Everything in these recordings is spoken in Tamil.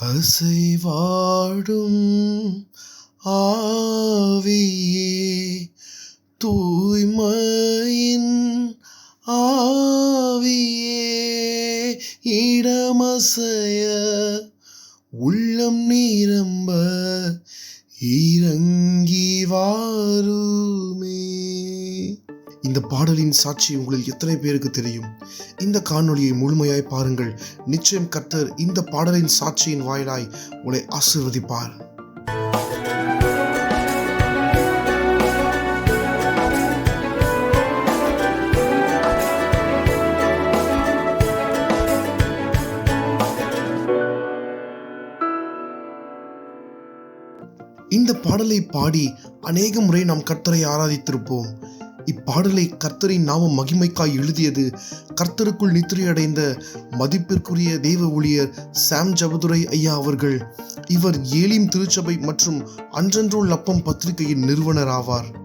அசைவாடும் ஆவியே தூய்மையின் ஆவியே இடமசைய உள்ளம் நிரம்ப இறங்கி வாருமே. இந்த பாடலின் சாட்சி உங்களில் எத்தனை பேருக்கு தெரியும்? இந்த காணொளியை முழுமையாய் பாருங்கள். நிச்சயம் கர்த்தர் இந்த பாடலின் சாட்சியின் வாயிலாய் உங்களை ஆசீர்வதிப்பார். இந்த பாடலை பாடி அநேக முறை நாம் கர்த்தரை ஆராதித்திருப்போம். இப்பாடலை கர்த்தரின் நாம மகிமைக்காய் எழுதியது. கர்த்தருக்குள் நித்திரையடைந்த மதிப்பிற்குரிய தேவ ஊழியர் சாம் ஜபதுரை ஐயா அவர்கள். இவர் ஏலிம் திருச்சபை மற்றும் அன்றன்றோல் அப்பம் பத்திரிகையின் நிறுவனர் ஆவார்.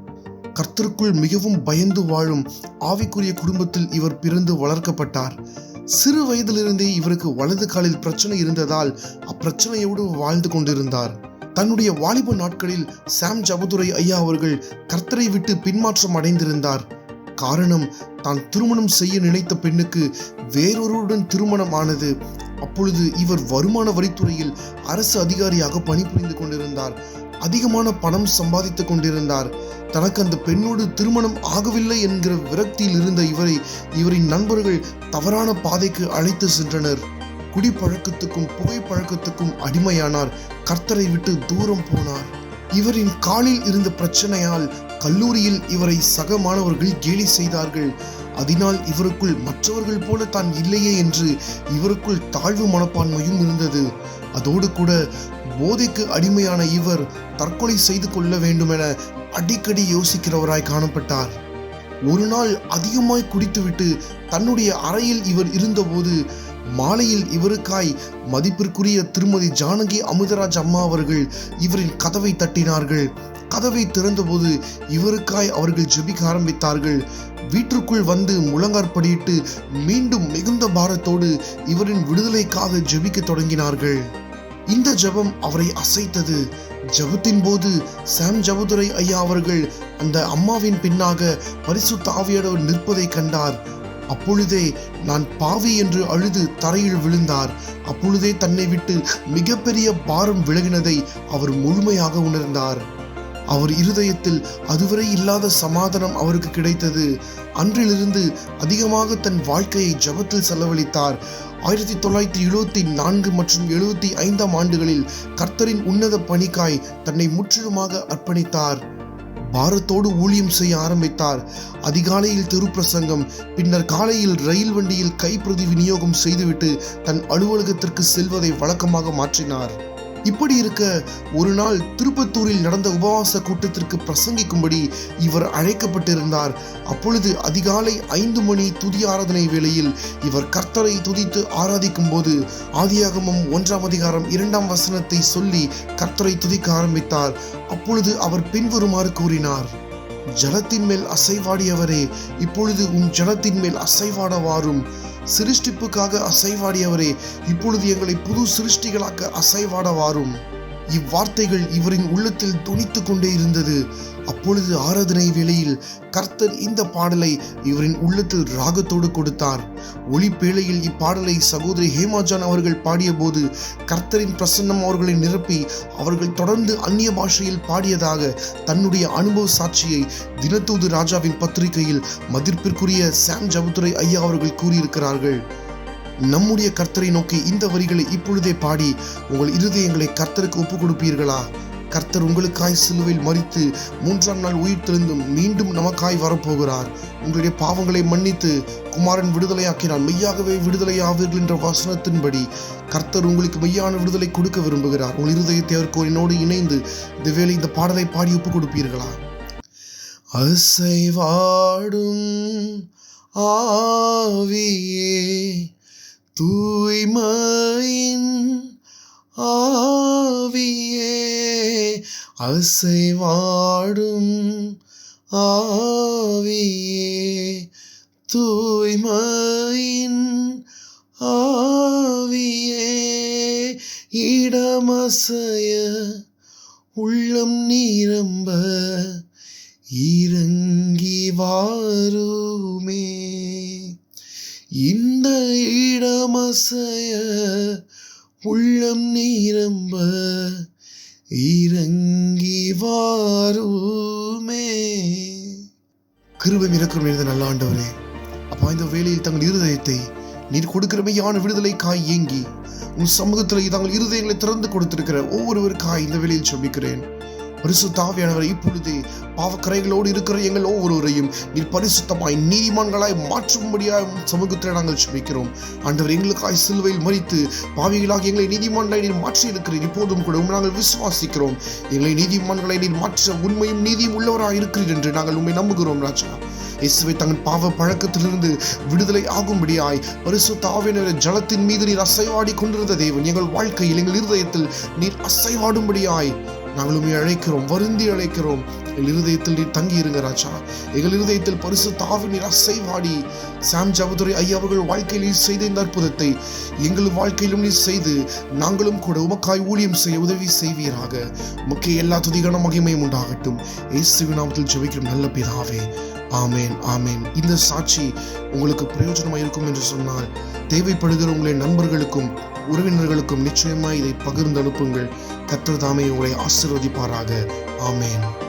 கர்த்தருக்குள் மிகவும் பயந்து வாழும் ஆவிக்குரிய குடும்பத்தில் இவர் பிறந்து வளர்க்கப்பட்டார். சிறு வயதிலிருந்தே இவருக்கு வலது காலில் பிரச்சனை இருந்ததால் அப்பிரச்சனையோடு வாழ்ந்து கொண்டிருந்தார். தன்னுடைய வாலிப நாட்களில் சாம் ஜபதுரை ஐயா அவர்கள் கர்த்தரை விட்டு பின்மாற்றம் அடைந்திருந்தார். காரணம் தான் திருமணம் செய்ய நினைத்த பெண்ணுக்கு வேறொருவருடன் திருமணம் ஆனது அப்பொழுது இவர் வருமான வரித்துறையில் அரசு அதிகாரியாக பணிபுரிந்து கொண்டிருந்தார். அதிகமான பணம் சம்பாதித்துக் கொண்டிருந்தார். தனக்கு அந்த பெண்ணோடு திருமணம் ஆகவில்லை என்கிற விரக்தியில் இருந்த இவரை இவரின் நண்பர்கள் தவறான பாதைக்கு அழைத்து சென்றனர். குடிப்பழக்கத்துக்கும் புகைப்பழக்கத்துக்கும் அடிமையானார். கர்த்தரை விட்டு தூரம் போனார். இவரின் காலில் இருந்த பிரச்சனையால் கல்லூரியில் இவரை சக மாணவர்கள் கேலி செய்தார்கள். அதனால் இவருக்குள் மற்றவர்கள் போல தான் இல்லையே என்று இவருக்குள் தாழ்வு மனப்பான்மையும் இருந்தது. அதோடு கூட போதைக்கு அடிமையான இவர் தற்கொலை செய்து கொள்ள வேண்டுமென அடிக்கடி யோசிக்கிறவராய் காணப்பட்டார். ஒரு நாள் அதிகமாய் குடித்துவிட்டு தன்னுடைய அறையில் இவர் இருந்தபோது மாலையில் இவருக்காய் மதிப்பிற்குரிய திருமதி ஜானகி அமுதராஜ் அம்மா அவர்கள் இவரின் கதவை தட்டினார்கள். கதவை திறந்தபோது இவருக்காய் அவர்கள் ஜெபிக்க ஆரம்பித்தார்கள். வீட்டிற்குள் வந்து முழங்காற்படியிட்டு மீண்டும் மிகுந்த பாரத்தோடு இவரின் விடுதலைக்காக ஜெபிக்க தொடங்கினார்கள். இந்த ஜெபம் அவரை அசைத்தது. ஜெபத்தின் போது சாம் ஜபதுரை ஐயா அவர்கள் அந்த அம்மாவின் பின்னாக பரிசுத்த ஆவியானவர் நிற்பதை கண்டார். அப்பொழுதே நான் பாவி என்று அழுது தரையில் விழுந்தார். அப்பொழுதே தன்னை விட்டு மிகப்பெரிய பாரம் விலகினதை அவர் முழுமையாக உணர்ந்தார். அவர் இருதயத்தில் அதுவரை இல்லாத சமாதானம் அவருக்கு கிடைத்தது. அன்றிலிருந்து அதிகமாக தன் வாழ்க்கையை ஜபத்தில் செலவழித்தார். ஆயிரத்தி தொள்ளாயிரத்தி எழுபத்தி நான்கு மற்றும் எழுபத்தி ஐந்தாம் ஆண்டுகளில் கர்த்தரின் உன்னத பணிக்காய் தன்னை முற்றிலுமாக அர்ப்பணித்தார். பாரத்தோடு ஊழியம் செய்ய ஆரம்பித்தார். அதிகாலையில் திருப்பிரசங்கம் பின்னர் காலையில் ரயில் வண்டியில் கைப்பிரதி விநியோகம் செய்துவிட்டு தன் அலுவலகத்திற்கு செல்வதை வழக்கமாக மாற்றினார். இப்படி இருக்க ஒரு நாள் திருப்பத்தூரில் நடந்த உபவாச கூட்டத்திற்கு பிரசங்கிக்கும்படி இவர் அழைக்கப்பட்டிருந்தார். அப்பொழுது அதிகாலை ஐந்து மணி துதி ஆராதனை வேளையில் இவர் கர்த்தரை துதித்து ஆராதிக்கும் போது ஆதியாகமம் ஒன்றாம் அதிகாரம் இரண்டாம் வசனத்தை சொல்லி கர்த்தரை துதிக்க ஆரம்பித்தார். அப்பொழுது அவர் பின்வருமாறு கூறினார் ஜலத்தின் மேல் அசைவாடியவரே இப்பொழுது உன் ஜலத்தின் மேல் அசைவாட வாரும் சிருஷ்டிப்புக்காக அசைவாடியவரே இப்பொழுது எங்களை புது சிருஷ்டிகளாக்க அசைவாட வாரும் இவ்வார்த்தைகள் இவரின் உள்ளத்தில் துணித்து கொண்டே இருந்தது. அப்பொழுது ஆராதனை வேளையில் கர்த்தர் இந்த பாடலை இவரின் உள்ளத்தில் ராகத்தோடு கொடுத்தார். ஒளி இப்பாடலை சகோதரி ஹேமாஜான் அவர்கள் பாடியபோது கர்த்தரின் பிரசன்னம் அவர்களை நிரப்பி அவர்கள் தொடர்ந்து அந்நிய பாஷையில் பாடியதாக தன்னுடைய அனுபவ சாட்சியை தினத்தூது ராஜாவின் பத்திரிகையில் மதிப்பிற்குரிய சாம் ஜபுத்துரை ஐயா அவர்கள் கூறியிருக்கிறார்கள். நம்முடைய கர்த்தரை நோக்கி இந்த வரிகளை இப்பொழுதே பாடி உங்கள் இருதயங்களை கர்த்தருக்கு ஒப்பு கொடுப்பீர்களா? கர்த்தர் உங்களுக்காய் சிலுவையில் மறித்து மூன்றாம் நாள் உயிர் தெளிந்தும் மீண்டும் நமக்காய் வரப்போகிறார். உங்களுடைய பாவங்களை மன்னித்து குமாரன் விடுதலையாக்கினான். மெய்யாகவே விடுதலை ஆவீர்கள் என்ற வசனத்தின்படி கர்த்தர் உங்களுக்கு மெய்யான விடுதலை கொடுக்க விரும்புகிறார். உங்கள் இருதயத்தை அவர் என்னோடு இணைந்து இந்த வேலை இந்த பாடலை பாடி ஒப்பு கொடுப்பீர்களா? அசைவாடும் ஆவியே தூய்மையின் ஆவியே அசைவாடும் ஆவியே தூய்மையின் ஆவியே இடமசைய உள்ளம் நீரம்ப இறங்கி வாருமே. இந்த இடமசைய உள்ளம் நீரம்ப இறங்கி வாருமே. கிருபை இறக்கம் எழுத நல்ல ஆண்டவரே அப்பா இந்த வேலையில் தங்கள் இருதயத்தை நீர் கொடுக்கிறமையான விடுதலை விடுதலைக்காய் இயங்கி உன் சமூகத்தில் தங்கள் இருதயங்களை திறந்து கொடுத்திருக்கிற ஒவ்வொருவருக்காய் இந்த வேலையில் சொல்லிக்கிறேன் பரிசுத்தாவியானவர் இப்பொழுது பாவக்கரைகளோடு இருக்கிற எங்கள் ஒவ்வொருவரையும் நீர் பரிசுத்தமாய் நீதிமான்களாய் மாற்றும்படியாய் சமூகத்தில் நாங்கள் சுமிக்கிறோம் ஆண்டவர் எங்களுக்காய் சிலுவையில் மறித்து பாவிகளாக எங்களை நீதிமான்களை நீர் மாற்றி இருக்கிறீர் இப்போதும் கூட நாங்கள் விசுவாசிக்கிறோம். எங்களை நீதிமான்களை நீர் மாற்ற உண்மையும் நீதியும் உள்ளவராக இருக்கிறீர் என்று நாங்கள் உண்மை நம்புகிறோம் ராஜா. இயேசுவை தங்கள் பாவ பழக்கத்திலிருந்து விடுதலை ஆகும்படியாய் பரிசுத்த ஆவியினர் ஜலத்தின் மீது நீர் அசைவாடி கொண்டிருந்த தேவன் எங்கள் வாழ்க்கையில் எங்கள் இருதயத்தில் நீர் அசைவாடும்படியாய் நாங்கள் உண்மை அழைக்கிறோம் வருந்தி அழைக்கிறோம். எங்கள் இருதயத்தில் நீர் தங்கி இருங்க ராஜா. எங்கள் இருதயத்தில் பரிசு தாவி நீர் அசைவாடி. சாம் ஜபதுரை ஐயா அவர்கள் வாழ்க்கையில் நீர் செய்த இந்த அற்புதத்தை எங்கள் வாழ்க்கையிலும் நீர் செய்து நாங்களும் கூட உமக்காய் ஊழியம் செய்ய உதவி செய்வீராக. முக்கிய எல்லா துதிகான மகிமையும் உண்டாகட்டும். இயேசுவின் நாமத்தில் ஜெபிக்கிறோம் நல்ல பிதாவே. ஆமேன் ஆமேன். இந்த சாட்சி உங்களுக்கு பிரயோஜனமாக இருக்கும் என்று சொன்னால் தேவைப்படுகிற உங்களின் நண்பர்களுக்கும் உறவினர்களுக்கும் நிச்சயமாய் இதை பகிர்ந்து அனுப்புங்கள் கர்த்தர் தாமே உங்களை ஆசீர்வதிப்பாராக. ஆமேன்.